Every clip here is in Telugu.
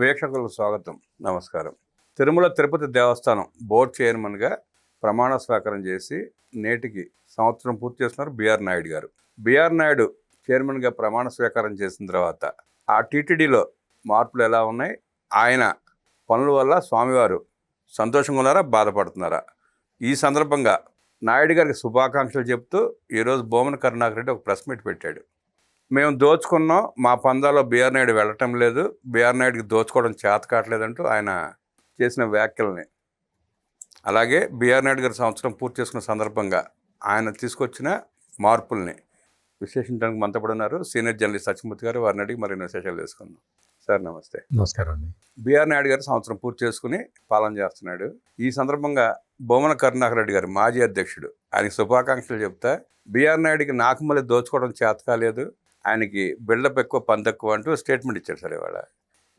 వీక్షకులకు స్వాగతం. నమస్కారం. తిరుమల తిరుపతి దేవస్థానం బోర్డ్ చైర్మన్గా ప్రమాణ స్వీకారం చేసి నేటికి సంవత్సరం పూర్తి చేస్తున్నారు బిఆర్ నాయుడు గారు. బిఆర్ నాయుడు చైర్మన్గా ప్రమాణ స్వీకారం చేసిన తర్వాత ఆ టీటీడీలో మార్పులు ఎలా ఉన్నాయి? ఆయన పనుల వల్ల స్వామివారు సంతోషంగా ఉన్నారా? బాధపడుతున్నారా? ఈ సందర్భంగా నాయుడు గారికి శుభాకాంక్షలు చెప్తూ ఈరోజు బొమ్మన కరుణాకర్ రెడ్డి ఒక ప్రెస్ మీట్ పెట్టాడు. మేము దోచుకున్నాం. మా పందాలో బీఆర్ నాయుడు వెళ్ళటం లేదు. బీఆర్ నాయుడికి దోచుకోవడం చేత కావట్లేదంటూ ఆయన చేసిన వ్యాఖ్యల్ని. అలాగే బీఆర్ నాయుడు గారి సంవత్సరం పూర్తి చేసుకున్న సందర్భంగా ఆయన తీసుకొచ్చిన మార్పుల్ని విశ్లేషించడానికి మనతో కూడా ఉన్నారు సీనియర్ జర్నలిస్ట్ సత్యమూర్తి గారు వారిని అడిగి మరిన్ని విశేషాలు తెలుసుకుందాం. సార్ నమస్తే. నమస్కారం అండి. బీఆర్ నాయుడు గారు సంవత్సరం పూర్తి చేసుకుని పాలన చేస్తున్నాడు. ఈ సందర్భంగా బొమ్మన కరుణాకర్ రెడ్డి గారు మాజీ అధ్యక్షుడు. ఆయనకి శుభాకాంక్షలు చెప్తా బీఆర్ నాయుడికి నాకు మళ్ళీ దోచుకోవడం చేత కాలేదు. ఆయనకి బిల్డప్ ఎక్కువ పంత ఎక్కువ అంటూ స్టేట్మెంట్ ఇచ్చారు సార్ ఇవాళ.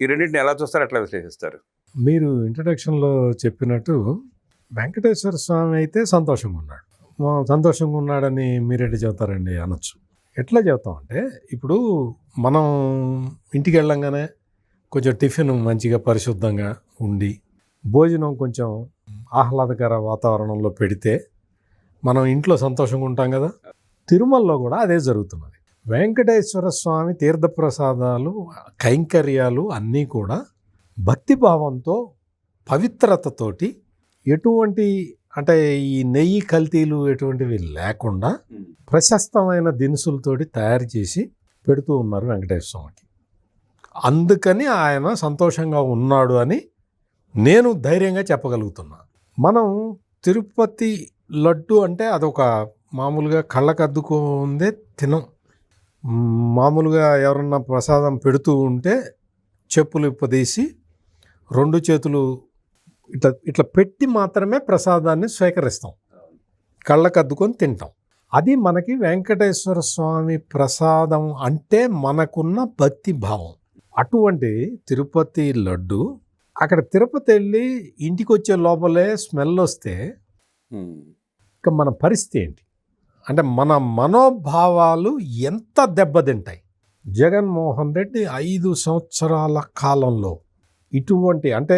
ఈ రెండింటిని ఎలా చూస్తారు అట్లా విశ్లేషిస్తారు. మీరు ఇంట్రడక్షన్లో చెప్పినట్టు వెంకటేశ్వర స్వామి అయితే సంతోషంగా ఉన్నాడు. మా సంతోషంగా ఉన్నాడని మీరెట్లా చెబుతారండి అనొచ్చు. ఎట్లా చెబుతాం అంటే ఇప్పుడు మనం ఇంటికి వెళ్ళంగానే కొంచెం టిఫిన్ మంచిగా పరిశుద్ధంగా ఉండి భోజనం కొంచెం ఆహ్లాదకర వాతావరణంలో పెడితే మనం ఇంట్లో సంతోషంగా ఉంటాం కదా. తిరుమలలో కూడా అదే జరుగుతున్నది. వెంకటేశ్వర స్వామి తీర్థప్రసాదాలు కైంకర్యాలు అన్నీ కూడా భక్తిభావంతో పవిత్రతతోటి ఎటువంటి అంటే ఈ నెయ్యి కల్తీలు ఎటువంటివి లేకుండా ప్రశస్తమైన దినుసులతోటి తయారు చేసి పెడుతూ ఉన్నారు వెంకటేశ్వర స్వామికి. అందుకని ఆయన సంతోషంగా ఉన్నాడు అని నేను ధైర్యంగా చెప్పగలుగుతున్నా. మనం తిరుపతి లడ్డు అంటే అదొక మామూలుగా కళ్ళకద్దుకుందే తినం. మామూలుగా ఎవరన్నా ప్రసాదం పెడుతూ ఉంటే చెప్పులు ఇప్పదీసి రెండు చేతులు ఇట్లా ఇట్లా పెట్టి మాత్రమే ప్రసాదాన్ని స్వీకరిస్తాం. కళ్ళకద్దుకొని తింటాం. అది మనకి వెంకటేశ్వర స్వామి ప్రసాదం అంటే మనకున్న భక్తి భావం. అటువంటి తిరుపతి లడ్డు అక్కడ తిరుపతి వెళ్ళి ఇంటికి వచ్చే లోపలే స్మెల్ వస్తే ఇక మన పరిస్థితి ఏంటి? అంటే మన మనోభావాలు ఎంత దెబ్బతింటాయి? జగన్మోహన్ రెడ్డి ఐదు సంవత్సరాల కాలంలో ఇటువంటి అంటే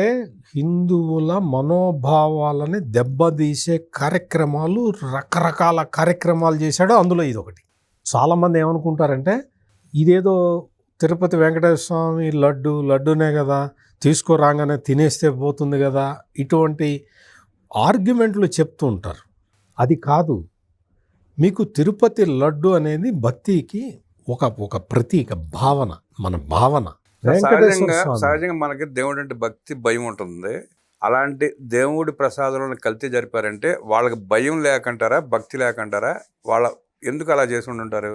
హిందువుల మనోభావాలని దెబ్బతీసే కార్యక్రమాలు రకరకాల కార్యక్రమాలు చేశాడు. అందులో ఇది ఒకటి చాలామంది ఏమనుకుంటారంటే ఇదేదో తిరుపతి వెంకటేశ్వర స్వామి లడ్డు లడ్డునే కదా తీసుకురాగానే తినేస్తే పోతుంది కదా ఇటువంటి ఆర్గ్యుమెంట్లు చెప్తూ ఉంటారు. అది కాదు. మీకు తిరుపతి లడ్డు అనేది భక్తికి ఒక ఒక ప్రతీక భావన మన భావన. సహజంగా. సహజంగా మనకి దేవుడు అంటే భక్తి భయం ఉంటుంది. అలాంటి దేవుడి ప్రసాదంలో కల్తీ జరిపారంటే వాళ్ళకి భయం లేకంటారా భక్తి లేకంటారా? వాళ్ళ ఎందుకు అలా చేసి ఉండుంటారు?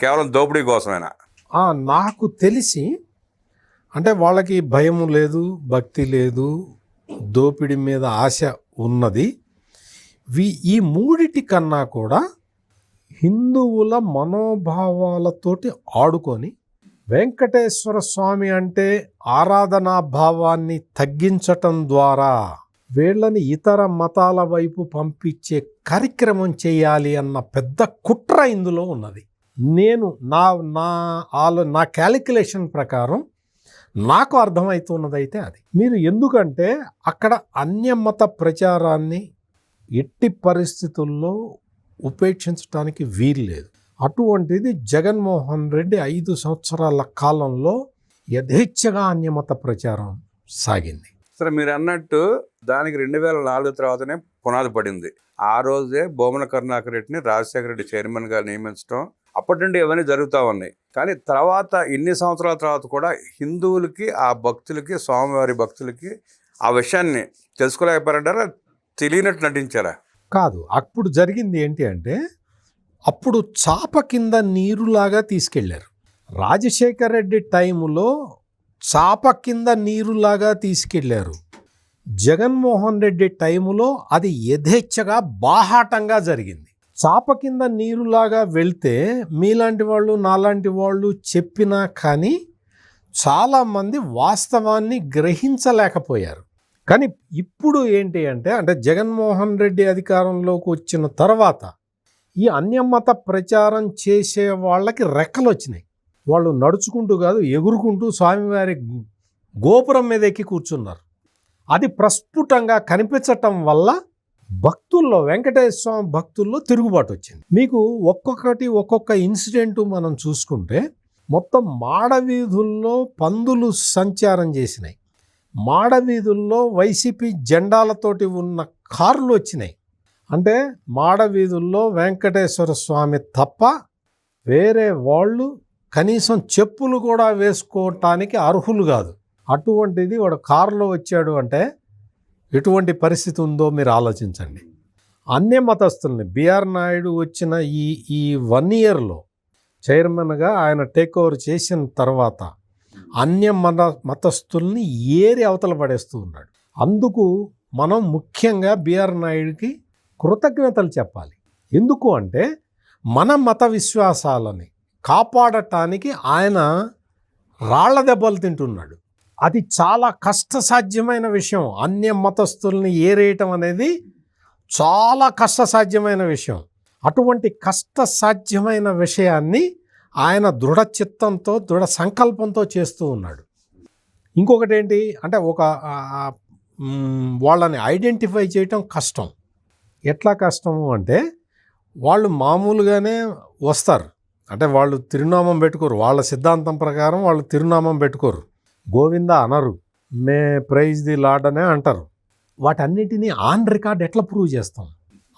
కేవలం దోపిడీ కోసమేనా? నాకు తెలిసి అంటే వాళ్ళకి భయం లేదు భక్తి లేదు దోపిడి మీద ఆశ ఉన్నది. వి ఈ మూడిటి కన్నా కూడా హిందువుల మనోభావాలతోటి ఆడుకొని వెంకటేశ్వర స్వామి అంటే ఆరాధనా భావాన్ని తగ్గించటం ద్వారా వీళ్ళని ఇతర మతాల వైపు పంపించే కార్యక్రమం చేయాలి అన్న పెద్ద కుట్ర ఇందులో ఉన్నది. నేను నా నా ఆలో నా క్యాలిక్యులేషన్ ప్రకారం నాకు అర్థమవుతున్నదైతే అది. మీరు ఎందుకంటే అక్కడ అన్యమత ప్రచారాన్ని ఎట్టి పరిస్థితుల్లో ఉపేక్షించడానికి వీల్లేదు అటువంటిది జగన్మోహన్ రెడ్డి ఐదు సంవత్సరాల కాలంలో యథేచ్ఛగా అన్యమత ప్రచారం సాగింది. సరే మీరు అన్నట్టు దానికి రెండు వేల నాలుగు తర్వాతనే పునాది పడింది. ఆ రోజే బొమ్మన కరుణాకర్ రెడ్డిని రాజశేఖర రెడ్డి చైర్మన్గా నియమించడం అప్పటి నుండి ఇవన్నీ జరుగుతూ ఉన్నాయి. కానీ తర్వాత ఇన్ని సంవత్సరాల తర్వాత కూడా హిందువులకి ఆ భక్తులకి స్వామివారి భక్తులకి ఆ విషయాన్ని తెలుసుకోలేకపోయారంటారా? తెలియనట్టు నటించారా? కాదు. అప్పుడు జరిగింది ఏంటి అంటే అప్పుడు చాప కింద నీరులాగా తీసుకెళ్ళారు. రాజశేఖర్ రెడ్డి టైములో చాప కింద నీరులాగా తీసుకెళ్ళారు. జగన్మోహన్ రెడ్డి టైములో అది యథేచ్ఛగా బాహాటంగా జరిగింది. చాప కింద నీరులాగా వెళ్తే మీలాంటి వాళ్ళు నాలాంటి వాళ్ళు చెప్పినా కానీ చాలామంది వాస్తవాన్ని గ్రహించలేకపోయారు. కానీ ఇప్పుడు ఏంటి అంటే అంటే జగన్మోహన్ రెడ్డి అధికారంలోకి వచ్చిన తర్వాత ఈ అన్యమత ప్రచారం చేసే వాళ్ళకి రెక్కలు వచ్చినాయి. వాళ్ళు నడుచుకుంటూ కాదు ఎగురుకుంటూ స్వామివారి గోపురం మీద ఎక్కి కూర్చున్నారు. అది ప్రస్ఫుటంగా కనిపించటం వల్ల భక్తుల్లో వెంకటేశ్వర స్వామి భక్తుల్లో తిరుగుబాటు వచ్చింది. మీకు ఒక్కొక్కటి ఒక్కొక్క ఇన్సిడెంట్ మనం చూసుకుంటే మొత్తం మాడవీధుల్లో పందులు సంచారం చేసినాయి. మాడవీధుల్లో వైసీపీ జెండాలతోటి ఉన్న కార్లు వచ్చినాయి. అంటే మాడవీధుల్లో వెంకటేశ్వర స్వామి తప్ప వేరే వాళ్ళు కనీసం చెప్పులు కూడా వేసుకోవటానికి అర్హులు కాదు. అటువంటిది వాడు కారులో వచ్చాడు అంటే ఎటువంటి పరిస్థితి ఉందో మీరు ఆలోచించండి. అన్య మతస్థుల్ని బిఆర్ నాయుడు వచ్చిన ఈ ఈ వన్ ఇయర్లో చైర్మన్గా ఆయన టేక్ ఓవర్ చేసిన తర్వాత అన్య మత మతస్థుల్ని ఏరి అవతల పడేస్తూ ఉన్నాడు. అందుకు మనం ముఖ్యంగా బిఆర్ నాయుడికి కృతజ్ఞతలు చెప్పాలి. ఎందుకు అంటే మన మత విశ్వాసాలని కాపాడటానికి ఆయన రాళ్ళ దెబ్బలు తింటున్నాడు. అది చాలా కష్టసాధ్యమైన విషయం. అన్య మతస్థుల్ని ఏరేయటం అనేది చాలా కష్టసాధ్యమైన విషయం. అటువంటి కష్టసాధ్యమైన విషయాన్ని ఆయన దృఢ చిత్తంతో దృఢ సంకల్పంతో చేస్తూ ఉన్నాడు. ఇంకొకటి ఏంటి అంటే ఒక వాళ్ళని ఐడెంటిఫై చేయటం కష్టం. ఎట్లా కష్టము అంటే వాళ్ళు మామూలుగానే వస్తారు. అంటే వాళ్ళు తిరునామం పెట్టుకోరు. వాళ్ళ సిద్ధాంతం ప్రకారం వాళ్ళు తిరునామం పెట్టుకోరు. గోవింద అనరు. మే ప్రైజ్ ది లాడ్ అనే అంటారు. వాటన్నిటినీ ఆన్ రికార్డ్ ఎట్లా ప్రూవ్ చేస్తాం?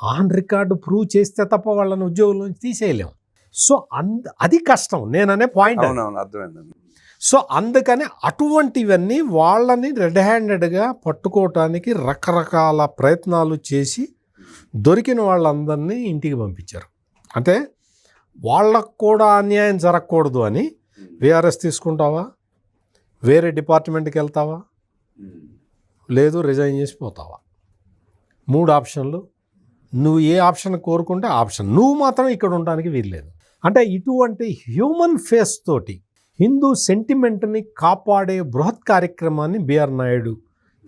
ఆన్ రికార్డు ప్రూవ్ చేస్తే తప్ప వాళ్ళని ఉద్యోగుల నుంచి తీసేయలేం. సో అంద అది కష్టం. నేననే పాయింట్ అర్థమైందండి సో అందుకని అటువంటివన్నీ వాళ్ళని రెడ్ హ్యాండెడ్గా పట్టుకోవటానికి రకరకాల ప్రయత్నాలు చేసి దొరికిన వాళ్ళందరినీ ఇంటికి పంపించారు. అంటే వాళ్ళకు కూడా అన్యాయం జరగకూడదు అని విఆర్ఎస్ తీసుకుంటావా? వేరే డిపార్ట్మెంట్కి వెళ్తావా? లేదు రిజైన్ చేసి పోతావా? మూడు ఆప్షన్లు. నువ్వు ఏ ఆప్షన్ కోరుకుంటే ఆప్షన్. నువ్వు మాత్రం ఇక్కడ ఉండడానికి వీల్లేదు. అంటే ఇటువంటి హ్యూమన్ ఫేస్ తోటి హిందూ సెంటిమెంట్ని కాపాడే బృహత్ కార్యక్రమాన్ని బిఆర్ నాయుడు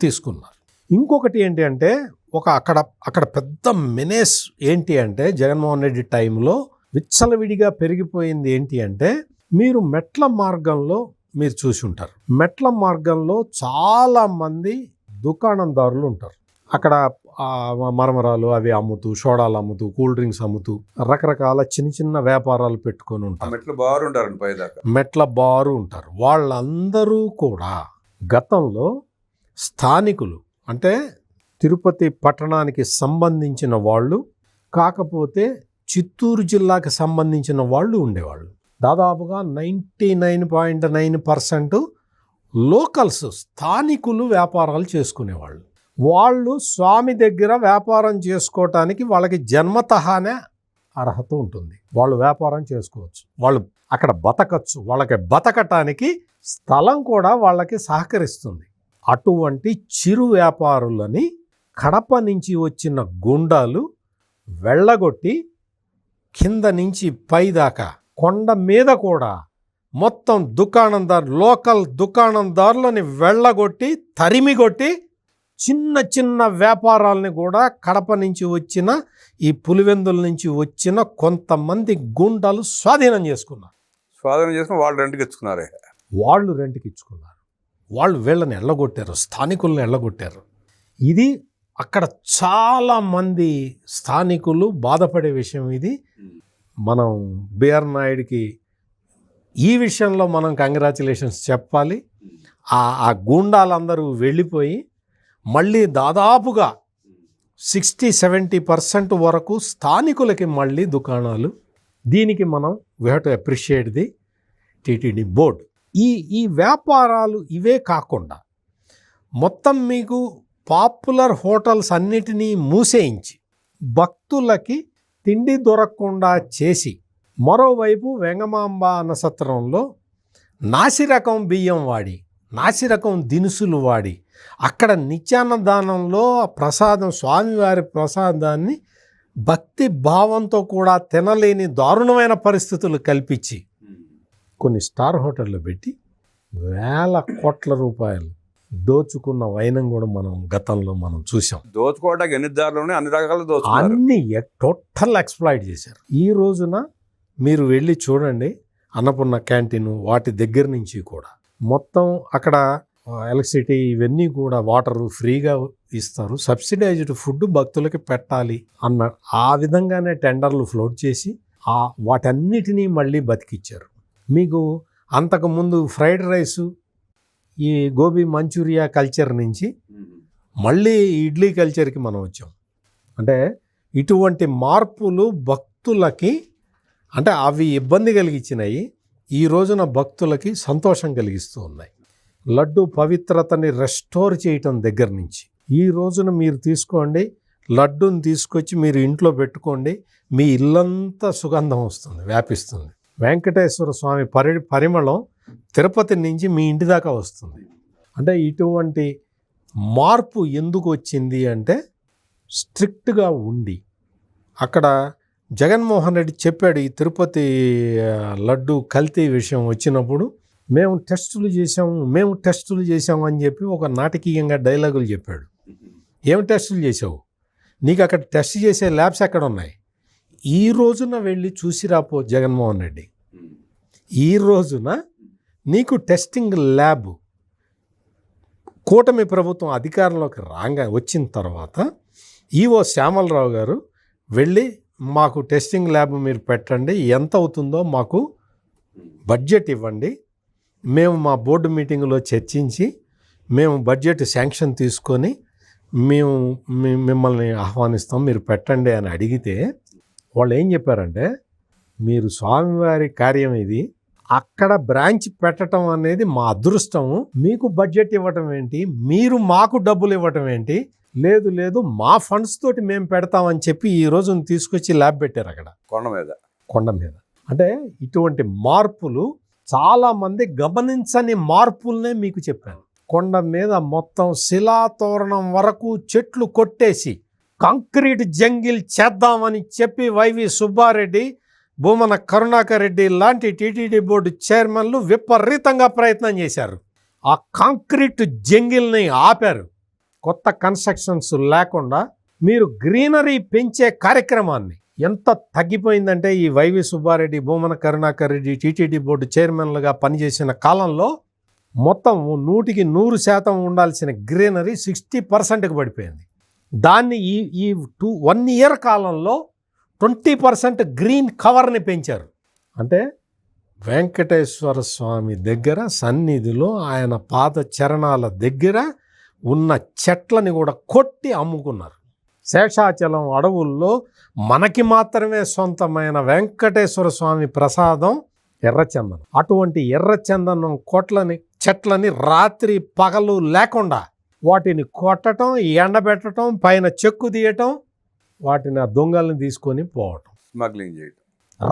తీసుకున్నారు. ఇంకొకటి ఏంటి అంటే ఒక అక్కడ అక్కడ పెద్ద మెనేస్ ఏంటి అంటే జగన్మోహన్ రెడ్డి టైంలో విచ్చలవిడిగా పెరిగిపోయింది ఏంటి అంటే మీరు మెట్ల మార్గంలో మీరు చూసి ఉంటారు. మెట్ల మార్గంలో చాలా మంది దుకాణందారులు ఉంటారు. అక్కడ మరమరాలు అవి అమ్ముతూ సోడాలు అమ్ముతూ కూల్ డ్రింక్స్ అమ్ముతూ రకరకాల చిన్న చిన్న వ్యాపారాలు పెట్టుకొని ఉంటారు. మెట్లు బారు పైదాకా? మెట్ల బారు ఉంటారు. వాళ్ళందరూ కూడా గతంలో స్థానికులు అంటే తిరుపతి పట్టణానికి సంబంధించిన వాళ్ళు కాకపోతే చిత్తూరు జిల్లాకి సంబంధించిన వాళ్ళు ఉండేవాళ్ళు. దాదాపుగా ninety nine point nine percent locals స్థానికులు వ్యాపారాలు చేసుకునేవాళ్ళు. వాళ్ళు స్వామి దగ్గర వ్యాపారం చేసుకోవటానికి వాళ్ళకి జన్మతహానే అర్హత ఉంటుంది. వాళ్ళు వ్యాపారం చేసుకోవచ్చు. వాళ్ళు అక్కడ బతకచ్చు. వాళ్ళకి బతకటానికి స్థలం కూడా వాళ్ళకి సహకరిస్తుంది. అటువంటి చిరు వ్యాపారులని కడప నుంచి వచ్చిన గుండాలు వెళ్ళగొట్టి కింద నుంచి పైదాకా కొండ మీద కూడా మొత్తం దుకాణందారు లోకల్ దుకాణందారులని వెళ్ళగొట్టి తరిమిగొట్టి చిన్న చిన్న వ్యాపారాలని కూడా కడప నుంచి వచ్చిన ఈ పులివెందుల నుంచి వచ్చిన కొంతమంది గుండాలు స్వాధీనం చేసుకున్నారు. స్వాధీనం చేసుకుని వాళ్ళు రెంట్కి ఇచ్చుకున్నారే. వాళ్ళు రెంట్కి ఇచ్చుకున్నారు. వాళ్ళు వీళ్ళని ఎల్లగొట్టారు స్థానికులను ఎల్లగొట్టారు. ఇది అక్కడ చాలా మంది స్థానికులు బాధపడే విషయం ఇది. మనం బిఆర్ నాయుడికి ఈ విషయంలో మనం కంగ్రాచులేషన్స్ చెప్పాలి. ఆ ఆ గూండాలందరూ వెళ్ళిపోయి మళ్ళీ దాదాపుగా సిక్స్టీ సెవెంటీ పర్సెంట్ వరకు స్థానికులకి మళ్ళీ దుకాణాలు. దీనికి మనం we have to appreciate the TTD board. ఈ ఈ వ్యాపారాలు ఇవే కాకుండా మొత్తం మీకు పాపులర్ హోటల్స్ అన్నిటినీ మూసేయించి భక్తులకి తిండి దొరకకుండా చేసి మరోవైపు వెంగమాంబ అన్న సత్రంలో నాసిరకం బియ్యం వాడి నాసిరకం దినుసులు వాడి అక్కడ నిత్యాన్నదానంలో ఆ ప్రసాదం స్వామివారి ప్రసాదాన్ని భక్తి భావంతో కూడా తినలేని దారుణమైన పరిస్థితులు కల్పించి కొన్ని స్టార్ హోటళ్ళు పెట్టి వేల కోట్ల రూపాయలు దోచుకున్న వైనం కూడా మనం గతంలో మనం చూసాం దోచుకోవడానికి ఎన్ని దారులు అన్ని రకాలు దోచుకున్నారు. అన్ని టోటల్ ఎక్స్ప్లాయిట్ చేశారు. ఈ రోజున మీరు వెళ్ళి చూడండి అన్నపూర్ణ క్యాంటీన్ వాటి దగ్గర నుంచి కూడా. మొత్తం అక్కడ ఎలక్ట్రిసిటీ ఇవన్నీ కూడా వాటర్ ఫ్రీగా ఇస్తారు. సబ్సిడైజ్డ్ ఫుడ్ భక్తులకి పెట్టాలి అన్న ఆ విధంగానే టెండర్లు ఫ్లోట్ చేసి ఆ వాటన్నిటినీ మళ్ళీ బతికిచ్చారు. మీకు అంతకుముందు ఫ్రైడ్ రైసు ఈ గోబీ మంచూరియా కల్చర్ నుంచి మళ్ళీ ఇడ్లీ కల్చర్కి మనం వచ్చాం. అంటే ఇటువంటి మార్పులు భక్తులకి అంటే అవి ఇబ్బంది కలిగించినాయి ఈ రోజున భక్తులకి సంతోషం కలిగిస్తూ ఉన్నాయి. లడ్డు పవిత్రతని రెస్టోర్ చేయటం దగ్గర నుంచి. ఈ రోజున మీరు తీసుకోండి లడ్డును తీసుకొచ్చి మీరు ఇంట్లో పెట్టుకోండి మీ ఇల్లంతా సుగంధం వస్తుంది వ్యాపిస్తుంది. వెంకటేశ్వర స్వామి పరి పరిమళం తిరుపతి నుంచి మీ ఇంటి దాకా వస్తుంది. అంటే ఇటువంటి మార్పు ఎందుకు వచ్చింది అంటే స్ట్రిక్ట్గా ఉండి. అక్కడ జగన్మోహన్ రెడ్డి చెప్పాడు ఈ తిరుపతి లడ్డు కల్తీ విషయం వచ్చినప్పుడు మేము టెస్టులు చేసాము మేము టెస్టులు చేసాము అని చెప్పి ఒక నాటకీయంగా డైలాగులు చెప్పాడు. ఏం టెస్టులు చేసావు నీకు అక్కడ టెస్ట్ చేసే ల్యాబ్స్ ఎక్కడ ఉన్నాయి ఈ రోజున వెళ్ళి చూసి రాపో జగన్మోహన్ రెడ్డి. ఈ రోజున నీకు టెస్టింగ్ ల్యాబ్ కూటమి ప్రభుత్వం అధికారంలోకి రాగా వచ్చిన తర్వాత ఈఓ శ్యామలరావు గారు వెళ్ళి మాకు టెస్టింగ్ ల్యాబ్ మీరు పెట్టండి ఎంత అవుతుందో మాకు బడ్జెట్ ఇవ్వండి మేము మా బోర్డు మీటింగ్లో చర్చించి మేము బడ్జెట్ శాంక్షన్ తీసుకొని మేము మిమ్మల్ని ఆహ్వానిస్తాం మీరు పెట్టండి అని అడిగితే వాళ్ళు ఏం చెప్పారంటే మీరు స్వామివారి కార్యం ఇది అక్కడ బ్రాంచ్ పెట్టడం అనేది మా అదృష్టము మీకు బడ్జెట్ ఇవ్వటం ఏంటి మీరు మాకు డబ్బులు ఇవ్వటం ఏంటి లేదు లేదు మా ఫండ్స్ తోటి మేము పెడతామని చెప్పి ఈ రోజు తీసుకొచ్చి ల్యాబ్ పెట్టారు అక్కడ. కొండ మీద. కొండ మీద. అంటే ఇటువంటి మార్పులు చాలామంది గమనించని మార్పుల్నే మీకు చెప్పాను. కొండ మీద మొత్తం శిలాతోరణం వరకు చెట్లు కొట్టేసి కాంక్రీట్ జంగిల్ చేద్దామని చెప్పి వైవి సుబ్బారెడ్డి భూమన కరుణాకర్ రెడ్డి లాంటి టీటీడీ బోర్డు చైర్మన్లు విపరీతంగా ప్రయత్నం చేశారు. ఆ కాంక్రీట్ జంగిల్ని ఆపారు. కొత్త కన్స్ట్రక్షన్స్ లేకుండా మీరు గ్రీనరీ పెంచే కార్యక్రమాన్ని ఎంత తగ్గిపోయిందంటే ఈ YV Subbareddy Bhumana Karunakar Reddy TTD board చైర్మన్లుగా పనిచేసిన కాలంలో మొత్తం నూటికి నూరు శాతం ఉండాల్సిన గ్రీనరీ సిక్స్టీ పర్సెంట్కి పడిపోయింది. దాన్ని ఈ ఈ టూ వన్ ఇయర్ కాలంలో ట్వంటీ పర్సెంట్ గ్రీన్ కవర్ని పెంచారు. అంటే వెంకటేశ్వర స్వామి దగ్గర సన్నిధిలో ఆయన పాద చరణాల దగ్గర ఉన్న చెట్లని కూడా కొట్టి అమ్ముకున్నారు. శేషాచలం అడవుల్లో మనకి మాత్రమే సొంతమైన వెంకటేశ్వర స్వామి ప్రసాదం ఎర్రచందనం. అటువంటి ఎర్రచందనం కొట్లని చెట్లని రాత్రి పగలు లేకుండా వాటిని కొట్టడం ఎండబెట్టడం పైన చెక్కు తీయటం వాటిని ఆ దొంగల్ని తీసుకొని పోవటం. స్మగ్లింగ్ చేయటం.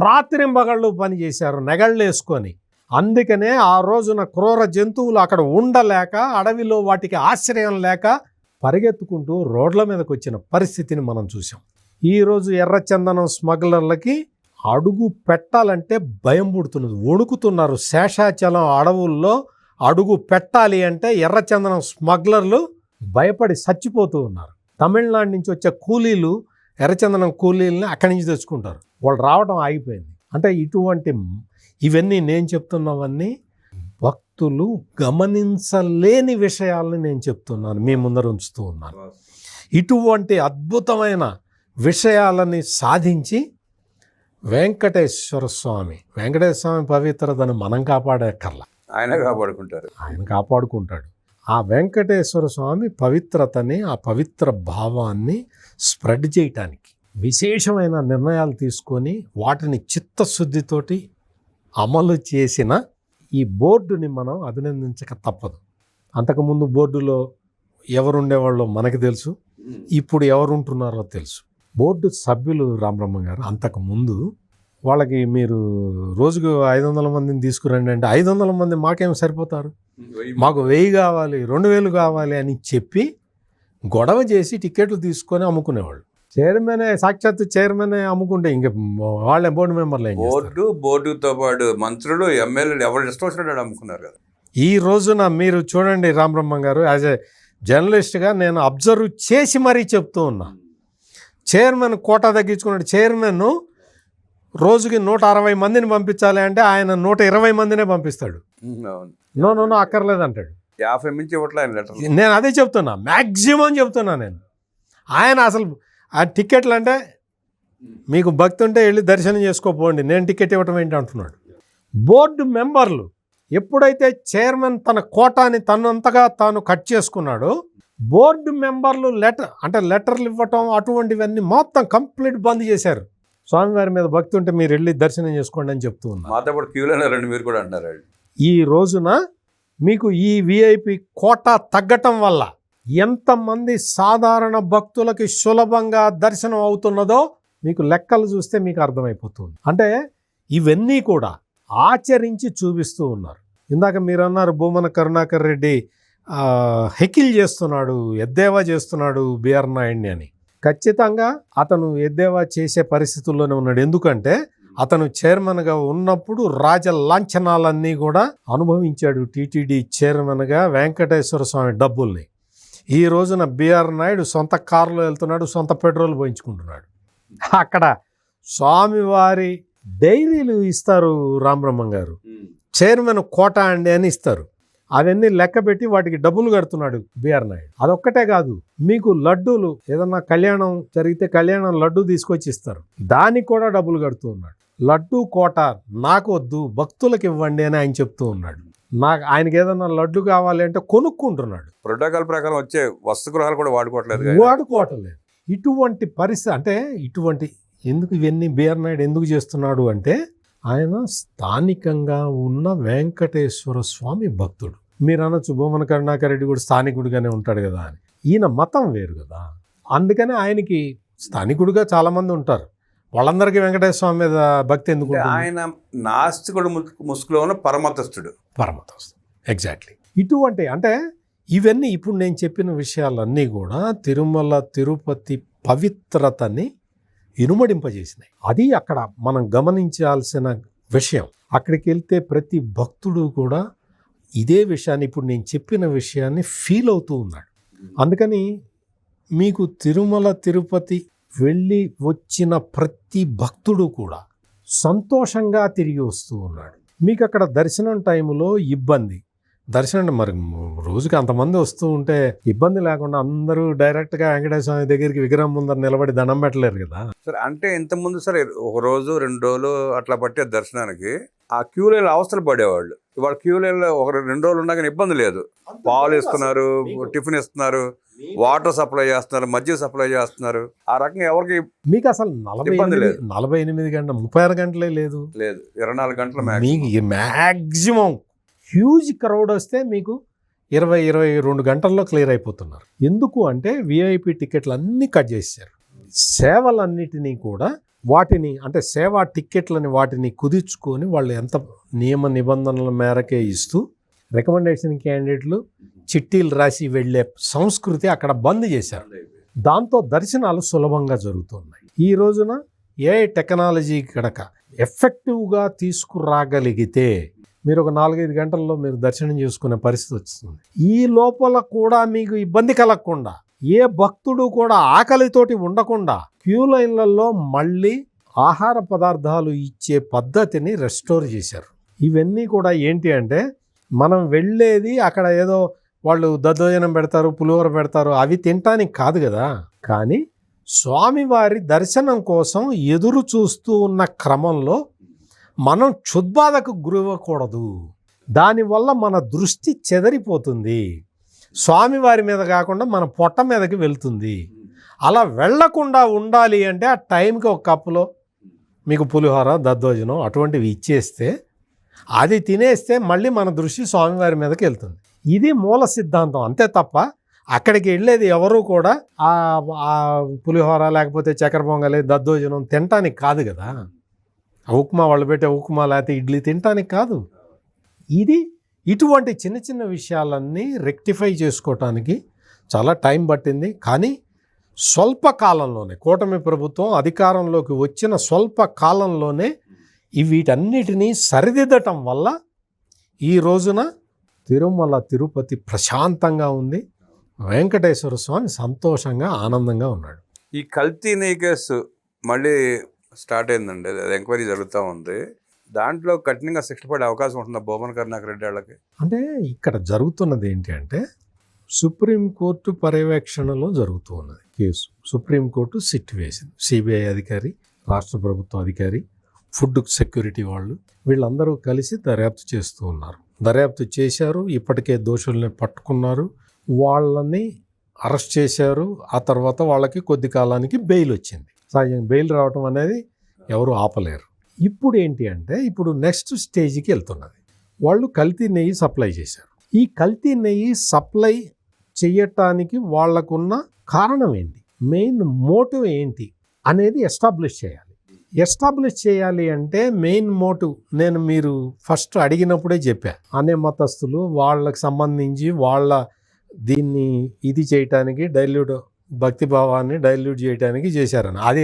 రాత్రింబగళ్ళు పని చేశారు నెగళ్ళు వేసుకొని. అందుకనే ఆ రోజున క్రూర జంతువులు అక్కడ ఉండలేక అడవిలో వాటికి ఆశ్రయం లేక పరిగెత్తుకుంటూ రోడ్ల మీదకి వచ్చిన పరిస్థితిని మనం చూసాం ఈరోజు ఎర్రచందనం స్మగ్లర్లకి అడుగు పెట్టాలంటే భయం పుడుతున్నది. వణుకుతున్నారు శేషాచలం అడవుల్లో అడుగు పెట్టాలి అంటే ఎర్రచందనం స్మగ్లర్లు భయపడి చచ్చిపోతూ ఉన్నారు. తమిళనాడు నుంచి వచ్చే కూలీలు ఎర్రచందనం కూలీలని అక్కడి నుంచి తెచ్చుకుంటారు. వాళ్ళు రావడం ఆగిపోయింది. అంటే ఇటువంటి ఇవన్నీ నేను చెప్తున్నవన్నీ భక్తులు గమనించలేని విషయాలని నేను చెప్తున్నాను మీ ముందర ఉంచుతూ ఉన్నాను. ఇటువంటి అద్భుతమైన విషయాలని సాధించి వెంకటేశ్వర స్వామి వెంకటేశ్వర స్వామి పవిత్రతను మనం కాపాడక్కర్లా. ఆయన కాపాడుకుంటారు. ఆయన కాపాడుకుంటాడు. ఆ వెంకటేశ్వర స్వామి పవిత్రతని ఆ పవిత్ర భావాన్ని స్ప్రెడ్ చేయటానికి విశేషమైన నిర్ణయాలు తీసుకొని వాటిని చిత్తశుద్ధితోటి అమలు చేసిన ఈ బోర్డుని మనం అభినందించక తప్పదు. అంతకుముందు బోర్డులో ఎవరుండేవాళ్ళో మనకు తెలుసు ఇప్పుడు ఎవరుంటున్నారో తెలుసు. బోర్డు సభ్యులు రామబ్రహ్మ గారు అంతకుముందు వాళ్ళకి మీరు రోజుకు ఐదు వందల మందిని తీసుకురండి అంటే ఐదు వందల మంది మాకేం సరిపోతారు? మాకు వెయ్యి కావాలి రెండు వేలు కావాలి అని చెప్పి గొడవ చేసి టికెట్లు తీసుకొని అమ్ముకునేవాళ్ళు. చైర్మనే సాక్షాత్ చైర్మనే అమ్ముకుంటే ఇంక వాళ్ళే బోర్డు మెంబర్లు ఏం బోర్డు బోర్డుతో పాటు మంత్రులు ఎమ్మెల్యేలు ఎవరు ఇష్టం వచ్చినట్టు అమ్ముకున్నారు కదా. ఈ రోజున మీరు చూడండి రామబ్రహ్మం గారు యాజ్ ఎ జర్నలిస్ట్గా నేను అబ్జర్వ్ చేసి మరీ చెప్తూ ఉన్నా. చైర్మన్ కోటా తగ్గించుకున్నాడు. చైర్మన్ రోజుకి నూట అరవై మందిని పంపించాలి అంటే ఆయన నూట ఇరవై మందినే పంపిస్తాడు. నో నో నో అక్కర్లేదు అంటాడు. యాభై మించి ఇవ్వట్లే ఆయన లెటర్ నేను అదే చెప్తున్నా. మ్యాక్సిమం చెప్తున్నా నేను. ఆయన అసలు ఆ టికెట్లు అంటే మీకు భక్తి ఉంటే వెళ్ళి దర్శనం చేసుకోపోండి. నేను టికెట్ ఇవ్వటం ఏంటి అంటున్నాడు. బోర్డు మెంబర్లు ఎప్పుడైతే చైర్మన్ తన కోటాని తనంతగా తాను కట్ చేసుకున్నాడో బోర్డు మెంబర్లు లెటర్ అంటే లెటర్లు ఇవ్వటం అటువంటివన్నీ మొత్తం కంప్లీట్ బంద్ చేశారు. స్వామివారి మీద భక్తి ఉంటే మీరు వెళ్ళి దర్శనం చేసుకోండి అని చెప్తూ ఉన్నారు. మాతో మీరు కూడా అంటున్నారు. ఈ రోజున మీకు ఈ విఐపి కోటా తగ్గటం వల్ల ఎంతమంది సాధారణ భక్తులకి సులభంగా దర్శనం అవుతున్నదో మీకు లెక్కలు చూస్తే మీకు అర్థమైపోతుంది. అంటే ఇవన్నీ కూడా ఆచరించి చూపిస్తూ ఉన్నారు. ఇందాక మీరు అన్నారు భూమన కరుణాకర్ రెడ్డి హెకిల్ చేస్తున్నాడు ఎద్దేవా చేస్తున్నాడు బిఆర్ నాయుడిని అని. ఖచ్చితంగా అతను ఎద్దేవా చేసే పరిస్థితుల్లోనే ఉన్నాడు. ఎందుకంటే అతను చైర్మన్గా ఉన్నప్పుడు రాజ లాంఛనాలన్నీ కూడా అనుభవించాడు టీటీడీ చైర్మన్గా వెంకటేశ్వర స్వామి డబ్బుల్ని. ఈ రోజున బిఆర్ నాయుడు సొంత కారులో వెళ్తున్నాడు సొంత పెట్రోల్ పోయించుకుంటున్నాడు. అక్కడ స్వామివారి డైరీలు ఇస్తారు రామబ్రహ్మం గారు. చైర్మన్ కోట అండి అని ఇస్తారు. అవన్నీ లెక్క పెట్టి వాటికి డబ్బులు కడుతున్నాడు బిఆర్ నాయుడు. అదొక్కటే కాదు మీకు లడ్డూలు ఏదన్నా కళ్యాణం జరిగితే కళ్యాణం లడ్డు తీసుకొచ్చి ఇస్తారు దానికి కూడా డబ్బులు కడుతూ ఉన్నాడు. లడ్డు కోట నాకు వద్దు భక్తులకు ఇవ్వండి అని ఆయన చెప్తూ ఉన్నాడు. నాకు ఆయనకి ఏదన్నా లడ్డు కావాలి అంటే కొనుక్కుంటున్నాడు. ప్రోటోకాల్ ప్రకారం వచ్చే వసతిగృహాలు కూడా వాడుకోవట్లేదు కదా. వాడుకోవటం లేదు ఇటువంటి పరిస్థితి అంటే ఇటువంటి ఎందుకు ఇవన్నీ బిఆర్ ఎందుకు చేస్తున్నాడు అంటే ఆయన స్థానికంగా ఉన్న వెంకటేశ్వర స్వామి భక్తుడు. మీరు అనొచ్చు భూమన కరుణాకర్ రెడ్డి కూడా స్థానికుడిగానే ఉంటాడు కదా అని. ఈయన మతం వేరు కదా. అందుకని ఆయనకి స్థానికుడిగా చాలా మంది ఉంటారు. వాళ్ళందరికీ వెంకటేశ్వర స్వామి మీద భక్తి ఎందుకు? ఆయన నాస్తికుడు ముసుగులో ఉన్న పరమతస్థుడు పరమతస్థం ఎగ్జాక్ట్లీ ఇటువంటి అంటే ఇవన్నీ ఇప్పుడు నేను చెప్పిన విషయాలన్నీ కూడా తిరుమల తిరుపతి పవిత్రతని ఇనుమడింపజేసినాయి. అది అక్కడ మనం గమనించాల్సిన విషయం. అక్కడికి వెళ్తే ప్రతి భక్తుడు కూడా ఇదే విషయాన్ని ఇప్పుడు నేను చెప్పిన విషయాన్ని ఫీల్ అవుతూ ఉన్నాడు. అందుకని మీకు తిరుమల తిరుపతి వెళ్ళి వచ్చిన ప్రతి భక్తుడు కూడా సంతోషంగా తిరిగి వస్తూ ఉన్నాడు. మీకు అక్కడ దర్శనం టైంలో ఇబ్బంది. దర్శనం మరి రోజుకి అంతమంది వస్తూ ఉంటే ఇబ్బంది లేకుండా అందరూ డైరెక్ట్గా వెంకటేశ్వర స్వామి దగ్గరికి విగ్రహం ముందర నిలబడి దండం పెట్టలేరు కదా. సరే అంటే ఇంతకుముందు సరే ఒక రోజు రెండు రోజులు అట్లా పట్టే దర్శనానికి ఆ క్యూలో లైన్ అవస్థలు పడేవాళ్ళు. ఇవాళ క్యూ లైన్లో ఒక రెండు రోజులు ఉన్నా కానీ ఇబ్బంది లేదు. పాలు ఇస్తున్నారు టిఫిన్ ఇస్తున్నారు వాటర్ సప్లై చేస్తున్నారు మజ్జిగ సప్లై చేస్తున్నారు. ఆ రకంగా ఎవరికి మీకు అసలు నలభై లేదు. నలభై ఎనిమిది గంటల ముప్పై ఆరు గంటలే లేదు. లేదు. ఇరవై నాలుగు గంటల మీకు మ్యాక్సిమం హ్యూజ్ క్రౌడ్ వస్తే మీకు ఇరవై ఇరవై రెండు గంటల్లో క్లియర్ అయిపోతున్నారు. ఎందుకు అంటే విఐపి టికెట్లు అన్నీ కట్ చేశారు. సేవలన్నిటినీ కూడా వాటిని అంటే సేవా టిక్కెట్లని వాటిని కుదిర్చుకొని వాళ్ళు ఎంత నియమ నిబంధనల మేరకే ఇస్తూ రికమెండేషన్ క్యాండిడేట్లు చిట్టీలు రాసి వెళ్ళే సంస్కృతి అక్కడ బంద్ చేశారు. దాంతో దర్శనాలు సులభంగా జరుగుతున్నాయి. ఈ రోజున ఏ టెక్నాలజీ కనుక ఎఫెక్టివ్గా తీసుకురాగలిగితే మీరు ఒక నాలుగైదు గంటల్లో మీరు దర్శనం చేసుకునే పరిస్థితి వస్తుంది ఈ లోపల కూడా మీకు ఇబ్బంది కలగకుండా ఏ భక్తుడు కూడా ఆకలితోటి ఉండకుండా క్యూ లైన్లలో మళ్ళీ ఆహార పదార్థాలు ఇచ్చే పద్ధతిని రెస్టోర్ చేశారు. ఇవన్నీ కూడా ఏంటి అంటే మనం వెళ్ళేది అక్కడ ఏదో వాళ్ళు దద్దోజనం పెడతారు పులిహోర పెడతారు అవి తినటానికి కాదు కదా. కానీ స్వామివారి దర్శనం కోసం ఎదురు చూస్తూ ఉన్న క్రమంలో మనం క్షుద్బాధకు గురివ్వకూడదు. దానివల్ల మన దృష్టి చెదరిపోతుంది. స్వామివారి మీద కాకుండా మన పొట్ట మీదకి వెళ్తుంది. అలా వెళ్ళకుండా ఉండాలి అంటే ఆ టైంకి ఒక కప్పులో మీకు పులిహోర దద్దోజనం అటువంటివి ఇచ్చేస్తే అది తినేస్తే మళ్ళీ మన దృష్టి స్వామివారి మీదకి వెళ్తుంది. ఇది మూల సిద్ధాంతం. అంతే తప్ప అక్కడికి వెళ్ళేది ఎవరూ కూడా ఆ పులిహోర లేకపోతే చక్కెర పొంగలి దద్దోజనం తినటానికి కాదు కదా. ఆ ఉప్మా వాళ్ళు పెట్టే ఉప్మా లేకపోతే ఇడ్లీ తినటానికి కాదు. ఇది ఇటువంటి చిన్న చిన్న విషయాలన్నీ రెక్టిఫై చేసుకోవటానికి చాలా టైం పట్టింది. కానీ స్వల్ప కాలంలోనే కూటమి ప్రభుత్వం అధికారంలోకి వచ్చిన స్వల్ప కాలంలోనే వీటన్నిటినీ సరిదిద్దటం వల్ల ఈ రోజున తిరుమల తిరుపతి ప్రశాంతంగా ఉంది. వెంకటేశ్వర స్వామి సంతోషంగా ఆనందంగా ఉన్నాడు. ఈ కల్తీ నీ కేసు మళ్ళీ స్టార్ట్ అయిందండి. అది ఎంక్వైరీ జరుగుతూ ఉంది. దాంట్లో కఠినంగా శిక్ష పడే అవకాశం ఉంటుందా భువన్ కరుణాకర్ రెడ్డి వాళ్ళకి? అంటే ఇక్కడ జరుగుతున్నది ఏంటి అంటే సుప్రీంకోర్టు పర్యవేక్షణలో జరుగుతూ ఉన్నది కేసు. సుప్రీంకోర్టు సిట్ వేసింది. సిబిఐ అధికారి రాష్ట్ర ప్రభుత్వ అధికారి ఫుడ్ సెక్యూరిటీ వాళ్ళు వీళ్ళందరూ కలిసి దర్యాప్తు చేస్తూ ఉన్నారు. దర్యాప్తు చేశారు ఇప్పటికే దోషుల్ని పట్టుకున్నారు. వాళ్ళని అరెస్ట్ చేశారు ఆ తర్వాత వాళ్ళకి కొద్ది కాలానికి బెయిల్ వచ్చింది. సహజంగా బెయిల్ రావటం అనేది ఎవరు ఆపలేరు. ఇప్పుడు ఏంటి అంటే ఇప్పుడు నెక్స్ట్ స్టేజ్కి వెళ్తున్నది. వాళ్ళు కల్తీ నెయ్యి సప్లై చేశారు. ఈ కల్తీ నెయ్యి సప్లై చేయటానికి వాళ్ళకున్న కారణం ఏంటి? మెయిన్ మోటివ్ ఏంటి అనేది ఎస్టాబ్లిష్ చేయాలి. ఎస్టాబ్లిష్ చేయాలి అంటే మెయిన్ మోటివ్ నేను మీరు ఫస్ట్ అడిగినప్పుడే చెప్పా. అనే మతస్థులు వాళ్ళకి సంబంధించి వాళ్ళ దీన్ని ఇది చేయటానికి డైల్యూట్ భక్తి భావాన్ని డైల్యూట్ చేయటానికి చేశారని. అది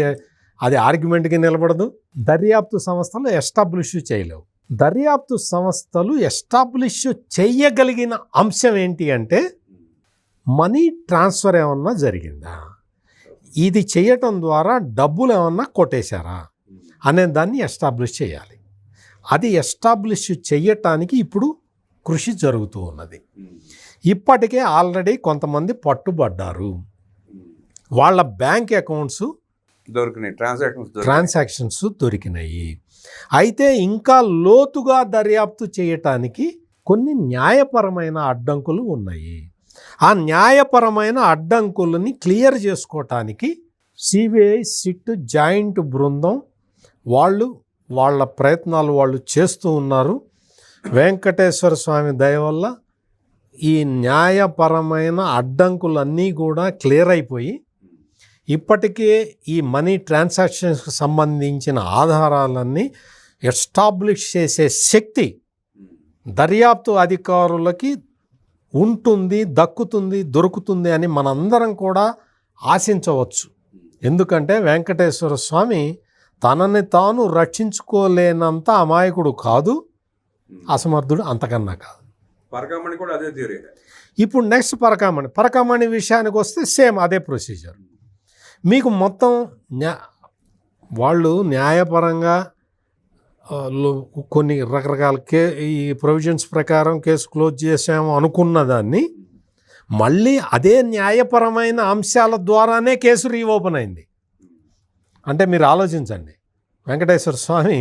అది ఆర్గ్యుమెంట్కి నిలబడదు. దర్యాప్తు సంస్థలు ఎస్టాబ్లిష్ చేయలేవు. దర్యాప్తు సంస్థలు ఎస్టాబ్లిష్ చేయగలిగిన అంశం ఏంటి అంటే మనీ ట్రాన్స్ఫర్ ఏమన్నా జరిగిందా? ఇది చేయటం ద్వారా డబ్బులు ఏమన్నా కొట్టేశారా? అనే దాన్ని ఎస్టాబ్లిష్ చేయాలి. అది ఎస్టాబ్లిష్ చేయటానికి ఇప్పుడు కృషి జరుగుతూ ఉన్నది. ఇప్పటికే ఆల్రెడీ కొంతమంది పట్టుబడ్డారు. వాళ్ళ బ్యాంక్ అకౌంట్స్ దొరికినాయి. ట్రాన్సాక్షన్స్ ట్రాన్సాక్షన్స్ దొరికినాయి. అయితే ఇంకా లోతుగా దర్యాప్తు చేయటానికి కొన్ని న్యాయపరమైన అడ్డంకులు ఉన్నాయి. ఆ న్యాయపరమైన అడ్డంకులని క్లియర్ చేసుకోవటానికి సిబిఐ సిట్ జాయింట్ బృందం వాళ్ళు వాళ్ళ ప్రయత్నాలు వాళ్ళు చేస్తూ ఉన్నారు. వెంకటేశ్వర స్వామి దయ వల్ల ఈ న్యాయపరమైన అడ్డంకులన్నీ కూడా క్లియర్ అయిపోయి ఇప్పటికే ఈ మనీ ట్రాన్సాక్షన్స్కి సంబంధించిన ఆధారాలన్నీ ఎస్టాబ్లిష్ చేసే శక్తి దర్యాప్తు అధికారులకి ఉంటుంది దక్కుతుంది దొరుకుతుంది అని మనందరం కూడా ఆశించవచ్చు. ఎందుకంటే వెంకటేశ్వర స్వామి తనని తాను రక్షించుకోలేనంత అమాయకుడు కాదు అసమర్థుడు అంతకన్నా కాదు. పరకామణి కూడా అదే థియరీ. ఇప్పుడు నెక్స్ట్ పరకామణి. పరకామణి విషయానికి వస్తే సేమ్ అదే ప్రొసీజర్. మీకు మొత్తం న్యా వాళ్ళు న్యాయపరంగా కొన్ని రకరకాల కే ఈ ప్రొవిజన్స్ ప్రకారం కేసు క్లోజ్ చేసాము అనుకున్న దాన్ని మళ్ళీ అదే న్యాయపరమైన అంశాల ద్వారానే కేసు రీఓపెన్ అయింది. అంటే మీరు ఆలోచించండి. వెంకటేశ్వర స్వామి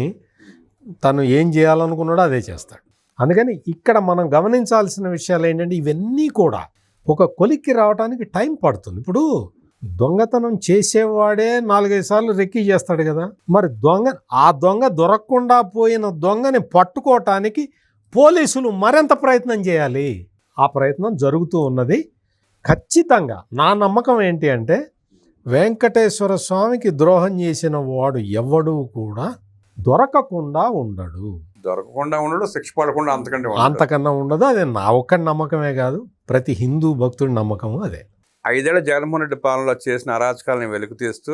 తను ఏం చేయాలనుకున్నాడో అదే చేస్తాడు. అందుకని ఇక్కడ మనం గమనించాల్సిన విషయాలు ఏంటంటే ఇవన్నీ కూడా ఒక కొలిక్కి రావడానికి టైం పడుతుంది. ఇప్పుడు దొంగతనం చేసేవాడే నాలుగైదు సార్లు రెక్కి చేస్తాడు కదా. మరి దొంగ ఆ దొంగ దొరకకుండా పోయిన దొంగని పట్టుకోవటానికి పోలీసులు మరింత ప్రయత్నం చేయాలి? ఆ ప్రయత్నం జరుగుతూ ఉన్నది. ఖచ్చితంగా నా నమ్మకం ఏంటి అంటే వెంకటేశ్వర స్వామికి ద్రోహం చేసిన వాడు ఎవడు కూడా దొరకకుండా ఉండడు. దొరకకుండా ఉండడు శిక్ష పడకుండా అంతకంటే. అంతకన్నా ఉండదు అది నా ఒక్కడి నమ్మకమే కాదు. ప్రతి హిందూ భక్తుడి నమ్మకము అదే. ఐదేళ్ళ జగన్మోహన్ రెడ్డి పాలనలో చేసిన అరాచకాలను వెలుగుతీస్తూ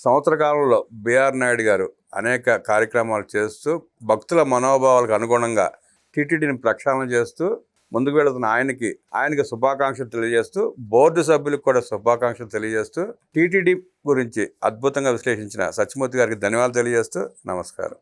సంవత్సర కాలంలో బీఆర్ నాయుడు గారు అనేక కార్యక్రమాలు చేస్తూ భక్తుల మనోభావాలకు అనుగుణంగా టీటీడీని ప్రక్షాళన చేస్తూ ముందుకు వెళుతున్న ఆయనకి ఆయనకి శుభాకాంక్షలు తెలియజేస్తూ బోర్డు సభ్యులకు కూడా శుభాకాంక్షలు తెలియజేస్తూ టీటీడీ గురించి అద్భుతంగా విశ్లేషించిన సత్యమూర్తి గారికి ధన్యవాదాలు తెలియజేస్తూ నమస్కారం.